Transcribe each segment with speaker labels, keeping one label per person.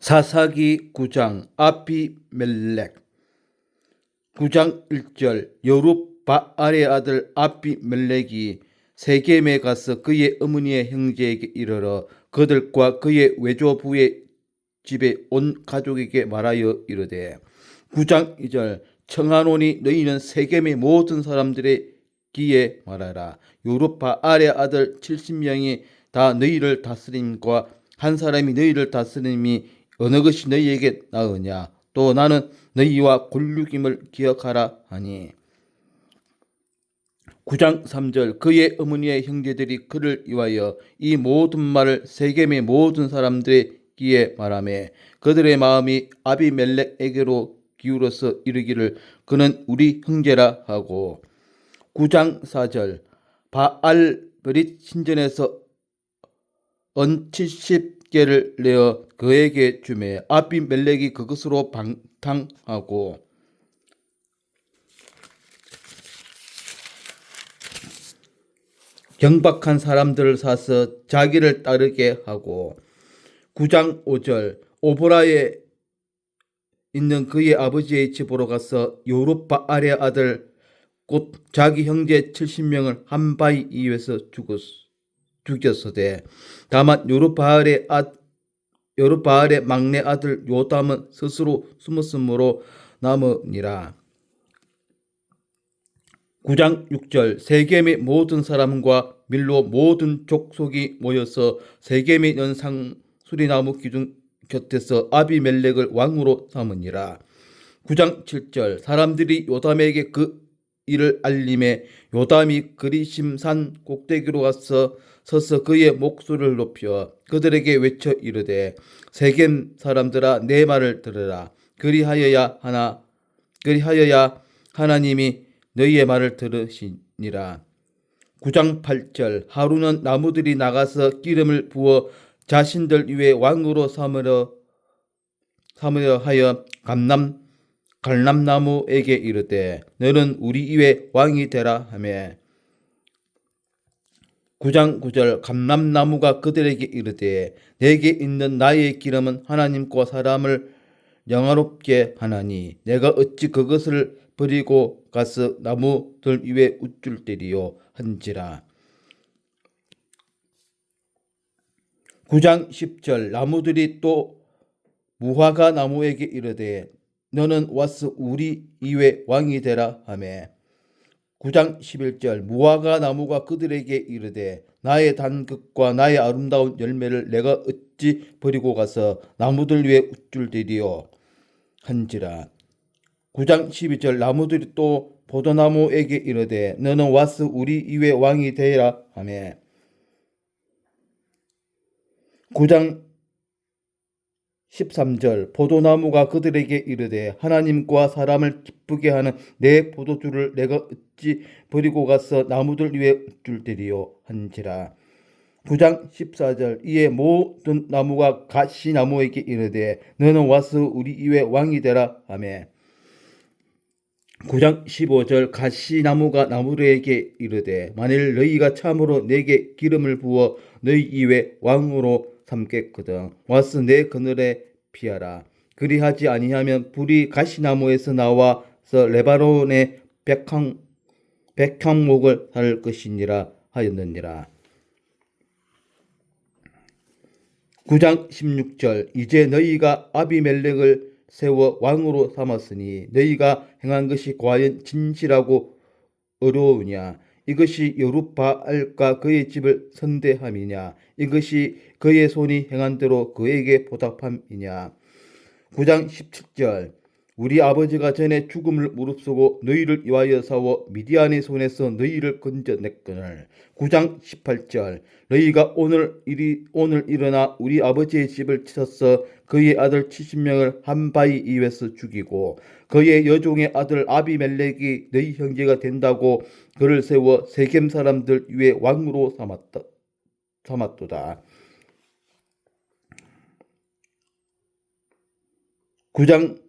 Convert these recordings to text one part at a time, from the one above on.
Speaker 1: 사사기 9장 아비멜렉. 9장 1절 여룻바알의 아들 아비멜렉이 세겜에 가서 그의 어머니의 형제에게 이르러 그들과 그의 외조부의 집에 온 가족에게 말하여 이르되 9장 2절 청하노니 너희는 세겜의 모든 사람들의 기에 말하라. 요르바알의 아들 70명이 다 너희를 다스림과 한 사람이 너희를 다스림이 어느 것이 너희에게 나으냐? 또 나는 너희와 곤륙임을 기억하라 하니. 9장 3절 그의 어머니의 형제들이 그를 위하여 이 모든 말을 세겜의 모든 사람들의 귀에 말하매 그들의 마음이 아비멜렉에게로 기울어서 이르기를 그는 우리 형제라 하고. 9장 4절 바알 브릿 신전에서 은70 개를 내어 그에게 주매 아비멜렉이 그것으로 방탕하고 경박한 사람들을 사서 자기를 따르게 하고 9장 5절 오보라에 있는 그의 아버지의 집으로 가서 요르바 아래 아들 곧 자기 형제 70명을 한 바위 이에서 죽었 죽였으되 다만 요르바알의 아 요르바알의 막내 아들 요담은 스스로 숨었으므로 남으니라. 9장 6절 세겜의 모든 사람과 밀로 모든 족속이 모여서 세겜의 연상 수리나무 기둥 곁에서 아비멜렉을 왕으로 삼으니라. 9장 7절 사람들이 요담에게 그 일을 알림에 요담이 그리심산 꼭대기로 가서 서서 그의 목소리를 높여 그들에게 외쳐 이르되 세겜 사람들아 내 말을 들으라. 그리하여야 하나 그리하여야 하나님이 너희의 말을 들으시니라. 9장 8절 하루는 나무들이 나가서 기름을 부어 자신들 위에 왕으로 삼으려 삼으려 하여 감남 갈람나무에게 이르되 너는 우리 위에 왕이 되라 하며 9장 9절 감람나무가 그들에게 이르되 내게 있는 나의 기름은 하나님과 사람을 영화롭게 하나니 내가 어찌 그것을 버리고 가서 나무들 위에 우쭐 때리요? 한지라. 9장 10절 나무들이 또 무화과 나무에게 이르되 너는 와서 우리 이외 왕이 되라 하매 9장 11절 무화과 나무가 그들에게 이르되 나의 단극과 나의 아름다운 열매를 내가 어찌 버리고 가서 나무들 위에 우쭐대리요? 한지라. 9장 12절 나무들이 또 포도나무에게 이르되 너는 와서 우리 이외 왕이 되라 하매 9장 13절 포도나무가 그들에게 이르되 하나님과 사람을 기쁘게 하는 내 포도주를 내가 어찌 버리고 가서 나무들 위에 줄때리요 한지라. 9장 14절 이에 모든 나무가 가시나무에게 이르되 너는 와서 우리 이외 왕이 되라 하매. 9장 15절 가시나무가 나무들에게 이르되 만일 너희가 참으로 내게 기름을 부어 너희 이외 왕으로 삼겠거든. 와서 내 그늘에 피하라. 그리하지 아니하면 불이 가시나무에서 나와서 레바논의 백향 백향목을 할 것이니라 하였느니라. 9장 16절 이제 너희가 아비멜렉을 세워 왕으로 삼았으니 너희가 행한 것이 과연 진실하고 어려우냐 이것이 여룻바알과 그의 집을 선대함이냐? 이것이 그의 손이 행한 대로 그에게 보답함이냐? 9장 17절 우리 아버지가 전에 죽음을 무릅쓰고 너희를 위하여 싸워 미디안의 손에서 너희를 건져냈거늘. 9장 18절. 너희가 오늘 일이 오늘 일어나 우리 아버지의 집을 치서 그의 아들 70명을 한 바위 이에서 죽이고 그의 여종의 아들 아비멜렉이 너희 형제가 된다고 그를 세워 세겜 사람들 위에 왕으로 삼았다 삼았도다. 9장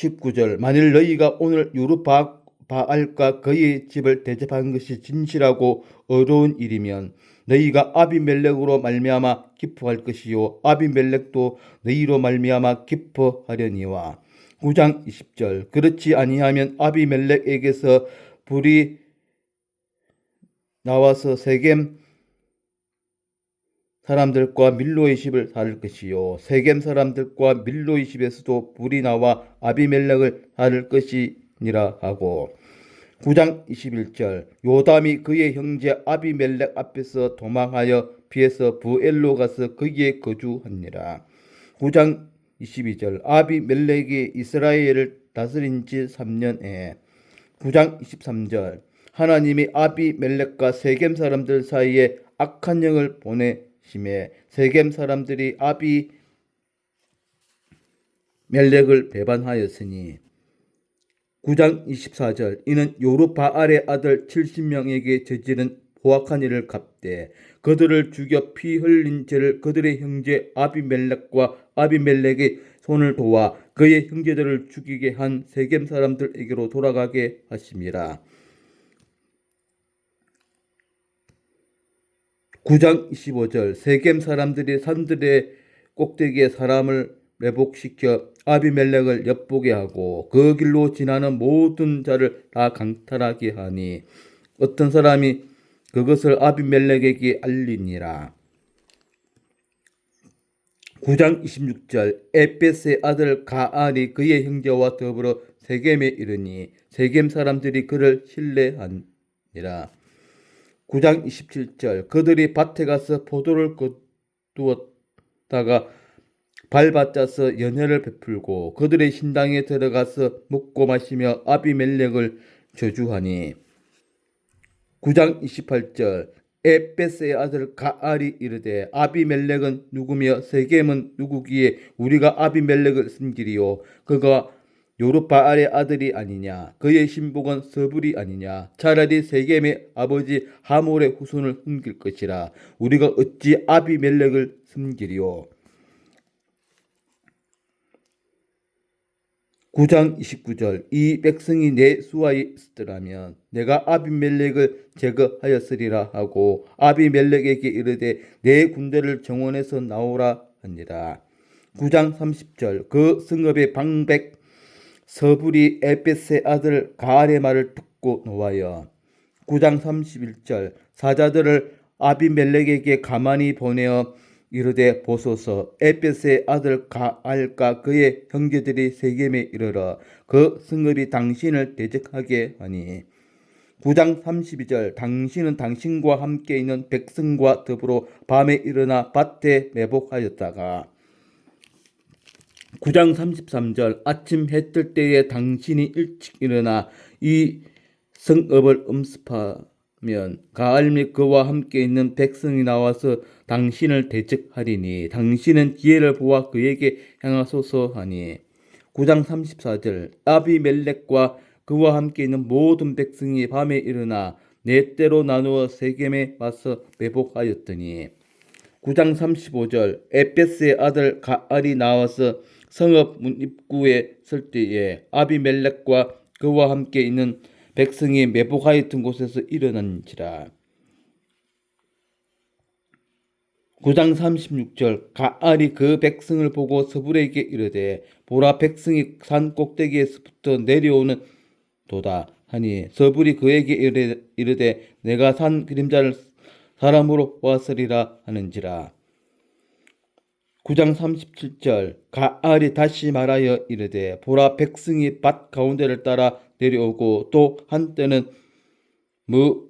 Speaker 1: 19절 만일 너희가 오늘 요르바알과 그의 집을 대접한 것이 진실하고 어려운 일이면 너희가 아비멜렉으로 말미암아 기뻐할 것이요 아비멜렉도 너희로 말미암아 기뻐하려니와. 9장 20절 그렇지 아니하면 아비멜렉에게서 불이 나와서 세겜 사람들과 밀로의 집을 살을 것이요. 세겜 사람들과 밀로의 집에서도 불이 나와 아비멜렉을 살을 것이니라 하고. 9장 21절. 요담이 그의 형제 아비멜렉 앞에서 도망하여 피해서 부엘로 가서 거기에 거주하니라. 9장 22절. 아비멜렉이 이스라엘을 다스린 지 3년에. 9장 23절. 하나님이 아비멜렉과 세겜 사람들 사이에 악한 영을 보내 심에 세겜 사람들이 아비 멜렉을 배반하였으니 9장 24절 이는 요르바알의 아들 70명에게 저지른 포악한 일을 갚되 그들을 죽여 피 흘린 죄를 그들의 형제 아비멜렉과 아비멜렉의 손을 도와 그의 형제들을 죽이게 한 세겜 사람들에게로 돌아가게 하심이라. 9장 25절 세겜 사람들이 산들의 꼭대기에 사람을 매복시켜 아비멜렉을 엿보게 하고 그 길로 지나는 모든 자를 다 강탈하게 하니 어떤 사람이 그것을 아비멜렉에게 알리니라. 9장 26절 에베스의 아들 가알이 그의 형제와 더불어 세겜에 이르니 세겜 사람들이 그를 신뢰하니라. 9장 27절. 그들이 밭에 가서 포도를 거두었다가 발받자서 연혈을 베풀고 그들의 신당에 들어가서 먹고 마시며 아비멜렉을 저주하니. 9장 28절. 에베스의 아들 가알이 이르되 아비멜렉은 누구며? 세겜은 누구기에 우리가 아비멜렉을 숨기리요. 그가 요르바알의 아들이 아니냐 그의 신복은 서불이 아니냐. 차라리 세겜의 아버지 하몰의 후손을 숨길 것이라. 우리가 어찌 아비멜렉을 숨기리요 9장 29절. 이 백성이 내 수하에 있더라면 내가 아비멜렉을 제거하였으리라 하고 아비멜렉에게 이르되 내 군대를 정원에서 나오라 하니라. 9장 30절. 그 성읍의 방백 서불이 에베스의 아들 가알의 말을 듣고 놓아여 9장 31절 사자들을 아비멜렉에게 가만히 보내어 이르되 보소서 에베스의 아들 가알과 그의 형제들이 세겜에 이르러 그 성읍이 당신을 대적하게 하니. 9장 32절 당신은 당신과 함께 있는 백성과 더불어 밤에 일어나 밭에 매복하였다가 9장 33절 아침 해 뜰 때에 당신이 일찍 일어나 이 성읍을 음습하면 가알 및 그와 함께 있는 백성이 나와서 당신을 대적하리니 당신은 기회를 보아 그에게 향하소서 하니. 9장 34절 아비멜렉과 그와 함께 있는 모든 백성이 밤에 일어나 네 때로 나누어 세겜에 와서 매복하였더니. 9장 35절 에베스의 아들 가알이 나와서 성읍 문 입구에 설 때에 아비멜렉과 그와 함께 있는 백성이 매복하였던 곳에서 일어난지라. 9장 36절 가알이 그 백성을 보고 서불에게 이르되 보라 백성이 산 꼭대기에서부터 내려오는 도다 하니 서불이 그에게 이르되 내가 산 그림자를 사람으로 왔으리라 하는지라 9장 37절 가알이 다시 말하여 이르되 보라 백성이 밭 가운데를 따라 내려오고 또 한때는 무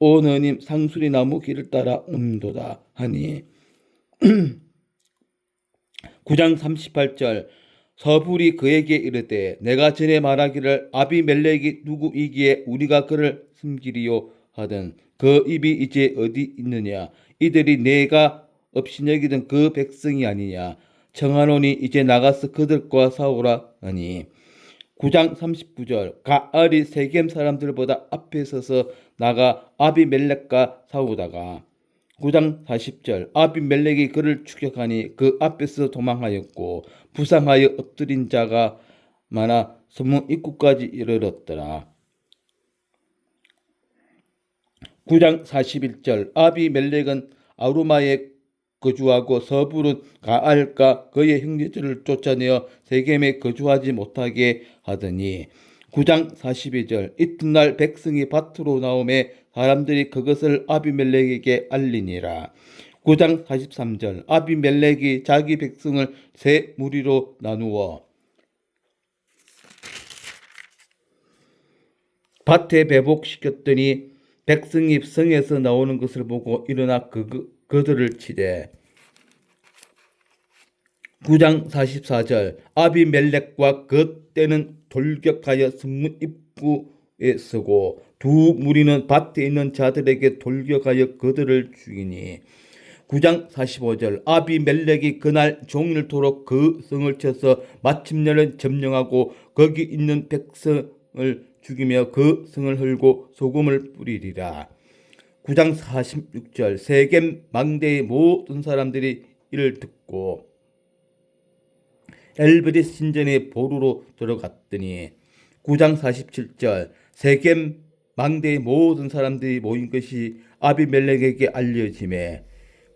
Speaker 1: 오너님 상수리 나무 길을 따라 온도다 하니. 9장 38절 서불이 그에게 이르되 내가 전에 말하기를 아비멜렉이 누구이기에 우리가 그를 숨기리요 하던 그 입이 이제 어디 있느냐? 이들이 내가 없이 여기던 그 백성이 아니냐. 청하노니 이제 나가서 그들과 싸우라 하니. 9장 39절. 가알이 세겜 사람들보다 앞에 서서 나가 아비멜렉과 싸우다가. 9장 40절. 아비멜렉이 그를 추격하니 그 앞에서 도망하였고 부상하여 엎드린 자가 많아 성문 입구까지 이르렀더라. 9장 41절. 아비멜렉은 아루마에 거주하고 서부른 가알과 그의 형제들을 쫓아내어 세겜에 거주하지 못하게 하더니 9장 42절 이튿날 백성이 밭으로 나오매 사람들이 그것을 아비멜렉에게 알리니라. 9장 43절 아비멜렉이 자기 백성을 세 무리로 나누어 밭에 배복시켰더니 백성이 성에서 나오는 것을 보고 일어나 그, 그, 그들을 치되 9장 44절 아비멜렉과 그 때는 돌격하여 성문 입구에 서고 두 무리는 밭에 있는 자들에게 돌격하여 그들을 죽이니. 9장 45절 아비멜렉이 그날 종일토록 그 성을 쳐서 마침내는 점령하고 거기 있는 백성을 죽이며 그 성을 헐고 소금을 뿌리리라 9장 46절 세겜 망대의 모든 사람들이 이를 듣고 엘브리 신전의 보루로 들어갔더니 9장 47절 세겜 망대의 모든 사람들이 모인 것이 아비멜렉에게 알려짐에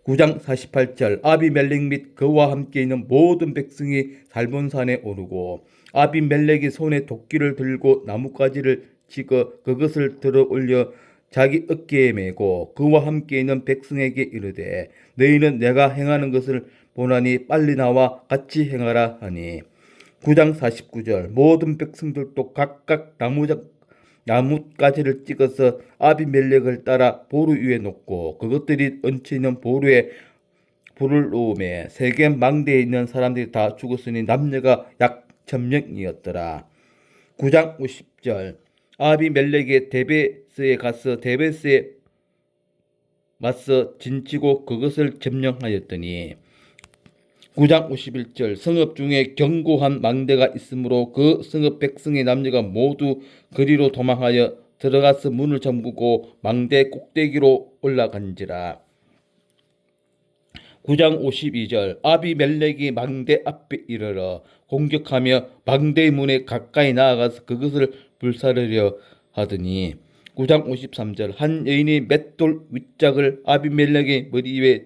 Speaker 1: 9장 48절 아비멜렉 및 그와 함께 있는 모든 백성이 살본산에 오르고 아비멜렉이 손에 도끼를 들고 나뭇가지를 찍어 그것을 들어 올려 자기 어깨에 메고 그와 함께 있는 백성에게 이르되 너희는 내가 행하는 것을 보나니 빨리 나와 같이 행하라 하니. 9장 49절. 모든 백성들도 각각 나무작 나뭇가지를 찍어서 아비멜렉을 따라 보루 위에 놓고 그것들이 얹혀 있는 보루에 불을 놓음에 세겜 망대에 있는 사람들이 다 죽었으니 남녀가 약 천명이었더라. 9장 50절 아비멜렉이 데베스에 가서 데베스에 맞서 진치고 그것을 점령하였더니 9장 51절 성읍 중에 견고한 망대가 있으므로 그 성읍 백성의 남녀가 모두 그리로 도망하여 들어가서 문을 잠그고 망대 꼭대기로 올라간지라. 9장 52절 아비멜렉이 망대 앞에 이르러 공격하며 망대의 문에 가까이 나아가서 그것을 불사르려 하더니 9장 53절 한 여인이 맷돌 윗짝을 아비멜렉의 머리 위에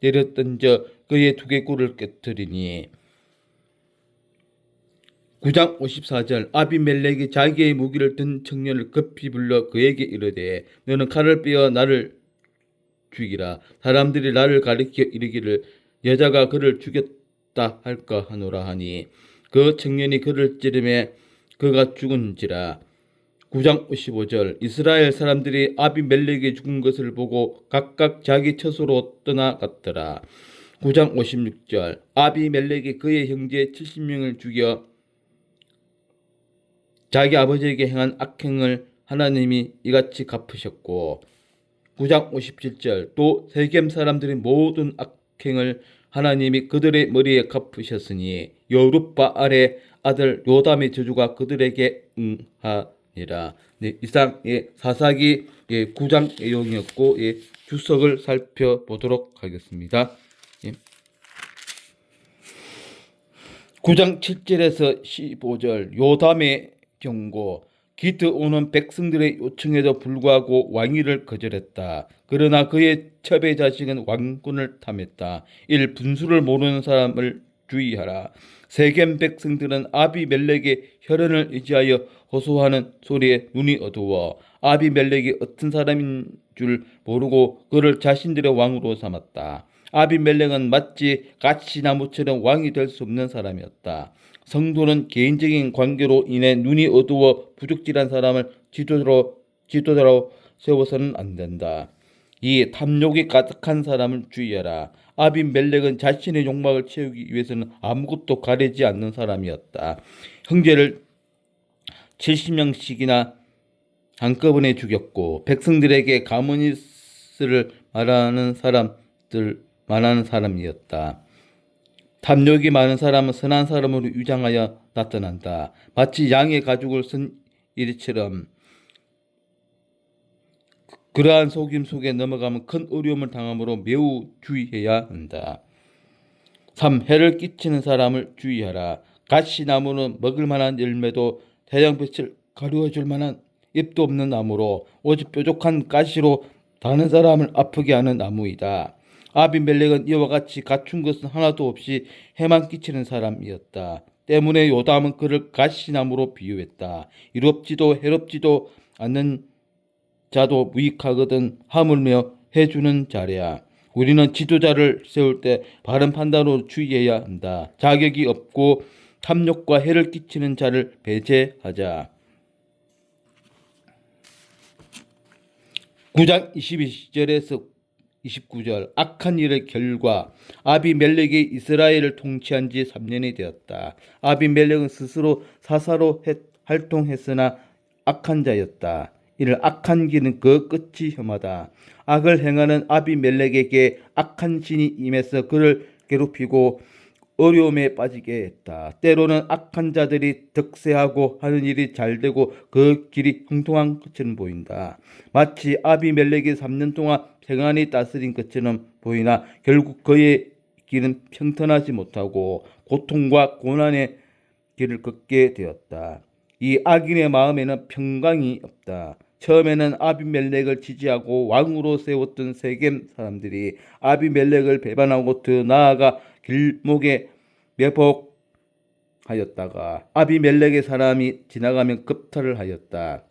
Speaker 1: 내려 던져 그의 두개골을 깨뜨리니. 9장 54절 아비멜렉이 자기의 무기를 든 청년을 급히 불러 그에게 이르되 너는 칼을 빼어 나를 죽이라. 사람들이 나를 가리켜 이르기를 여자가 그를 죽였다 할까 하노라 하니 그 청년이 그를 찌르매 그가 죽은지라. 9장 55절 이스라엘 사람들이 아비멜렉이 죽은 것을 보고 각각 자기 처소로 떠나갔더라. 9장 56절 아비멜렉이 그의 형제 70명을 죽여 자기 아버지에게 행한 악행을 하나님이 이같이 갚으셨고. 9장 57절 또 세겜 사람들의 모든 악행을 하나님이 그들의 머리에 갚으셨으니 여룻바알의 아들 요담의 저주가 그들에게 응하니라. 네, 이상 예, 사사기 예, 9장 내용이었고 예, 주석을 살펴보도록 하겠습니다. 예. 9장 7절에서 15절 요담의 경고 기트 오는 백성들의 요청에도 불구하고 왕위를 거절했다. 그러나 그의 첩의 자식은 왕권을 탐했다. 1. 분수를 모르는 사람을 주의하라. 세겜 백성들은 아비멜렉의 혈연을 의지하여 호소하는 소리에 눈이 어두워 아비멜렉이 어떤 사람인 줄 모르고 그를 자신들의 왕으로 삼았다. 아비멜렉은 마치 가시나무처럼 왕이 될 수 없는 사람이었다. 성도는 개인적인 관계로 인해 눈이 어두워 부족질한 사람을 지도자로 지도자로 세워서는 안 된다. 이 탐욕이 가득한 사람을 주의하라. 아비멜렉은 자신의 욕망을 채우기 위해서는 아무것도 가리지 않는 사람이었다. 형제를 70명씩이나 한꺼번에 죽였고 백성들에게 가문이스를 말하는 사람들 말하는 사람이었다. 탐욕이 많은 사람은 선한 사람으로 위장하여 나타난다. 마치 양의 가죽을 쓴 이리처럼 그러한 속임 속에 넘어가면 큰 어려움을 당함으로 매우 주의해야 한다. 3. 해를 끼치는 사람을 주의하라. 가시나무는 먹을 만한 열매도 태양빛을 가려줄 만한 잎도 없는 나무로 오직 뾰족한 가시로 다른 사람을 아프게 하는 나무이다. 아비멜렉은 이와 같이 갖춘 것은 하나도 없이 해만 끼치는 사람이었다. 때문에 요담은 그를 가시나무로 비유했다. 이롭지도 해롭지도 않는 자도 무익하거든 하물며 해주는 자래야. 우리는 지도자를 세울 때 바른 판단으로 주의해야 한다. 자격이 없고 탐욕과 해를 끼치는 자를 배제하자. 9장 22절에서 29절 악한 일의 결과 아비멜렉이 이스라엘을 통치한 지 3년이 되었다. 아비멜렉은 스스로 사사로 했- 활동했으나 악한 자였다. 이를 악한 길은 그 끝이 혐하다. 악을 행하는 아비멜렉에게 악한 신이 임해서 그를 괴롭히고 어려움에 빠지게 했다. 때로는 악한 자들이 득세하고 하는 일이 잘 되고 그 길이 형통한 것처럼 보인다. 마치 아비멜렉이 3년 동안 평안히 다스린 것처럼 보이나 결국 그의 길은 평탄하지 못하고 고통과 고난의 길을 걷게 되었다. 이 악인의 마음에는 평강이 없다. 처음에는 아비멜렉을 지지하고 왕으로 세웠던 세겜 사람들이 아비멜렉을 배반하고 더 나아가 길목에 매복하였다가 아비멜렉의 사람이 지나가면 급탈을 하였다.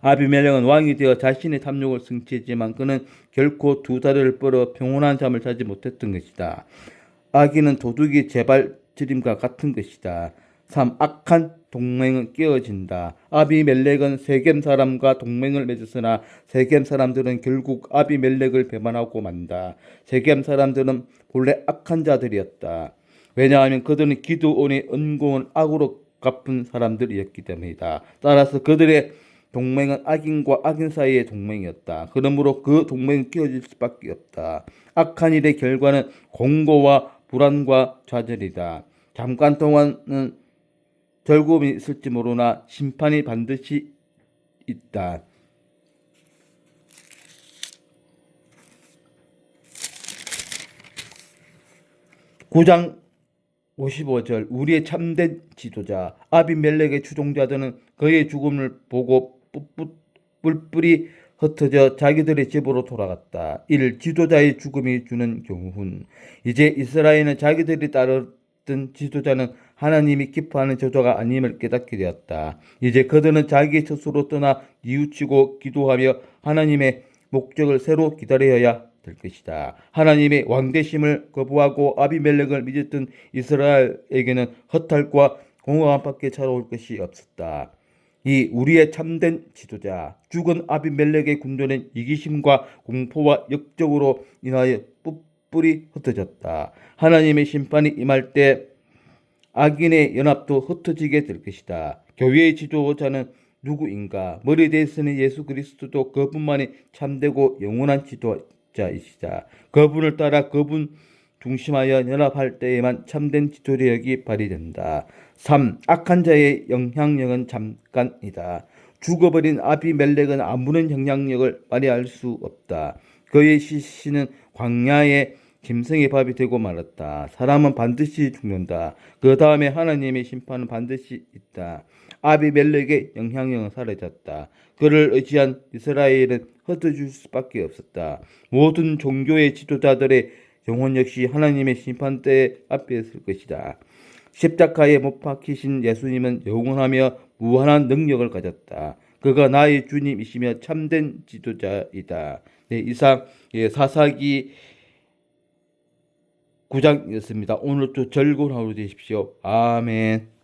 Speaker 1: 아비멜렉은 왕이 되어 자신의 탐욕을 성취했지만 그는 결코 두 다리를 뻗어 평온한 잠을 자지 못했던 것이다. 악인은 도둑이 재발 지림과 같은 것이다. 3. 악한 동맹은 깨어진다. 아비멜렉은 세겜 사람과 동맹을 맺었으나 세겜 사람들은 결국 아비멜렉을 배반하고 만다. 세겜 사람들은 본래 악한 자들이었다. 왜냐하면 그들은 기드온의 은공을 악으로 갚은 사람들이었기 때문이다. 따라서 그들의 동맹은 악인과 악인 사이의 동맹이었다. 그러므로 그 동맹은 깨어질 수밖에 없다. 악한 일의 결과는 공고와 불안과 좌절이다. 잠깐 동안은 즐거움이 있을지 모르나 심판이 반드시 있다. 구장 55절 우리의 참된 지도자 아비멜렉의 추종자들은 그의 죽음을 보고 뿔뿔- 뿔뿔이 흩어져 자기들의 집으로 돌아갔다. 이를 지도자의 죽음이 주는 교훈. 이제 이스라엘은 자기들이 따르던 지도자는 하나님이 기뻐하는 저주가 아님을 깨닫게 되었다. 이제 그들은 자기 스스로 떠나 뉘우치고 기도하며 하나님의 목적을 새로 기다려야 될 것이다. 하나님의 왕대심을 거부하고 아비멜렉을 믿었던 이스라엘에게는 허탈과 공허함밖에 찾아올 것이 없었다. 이 우리의 참된 지도자 죽은 아비멜렉의 군대는 이기심과 공포와 역적으로 인하여 뿔뿔이 흩어졌다. 하나님의 심판이 임할 때 악인의 연합도 흩어지게 될 것이다. 교회의 지도자는 누구인가? 머리 대신은 예수 그리스도도 그분만이 참되고 영원한 지도자이시다. 그분을 따라 그분 중심하여 연합할 때에만 참된 지도력이 발휘된다. 3. 악한 자의 영향력은 잠깐이다. 죽어버린 아비멜렉은 아무런 영향력을 발휘할 수 없다. 그의 시신은 광야의 짐승의 밥이 되고 말았다. 사람은 반드시 죽는다. 그 다음에 하나님의 심판은 반드시 있다. 아비멜렉의 영향력은 사라졌다. 그를 의지한 이스라엘은 흩어질 수밖에 없었다. 모든 종교의 지도자들의 영혼 역시 하나님의 심판대 앞에 설 것이다. 십자가에 못 박히신 예수님은 영원하며 무한한 능력을 가졌다. 그가 나의 주님이시며 참된 지도자이다. 네, 이상 예, 사사기 9장이었습니다. 오늘도 즐거운 하루 되십시오. 아멘.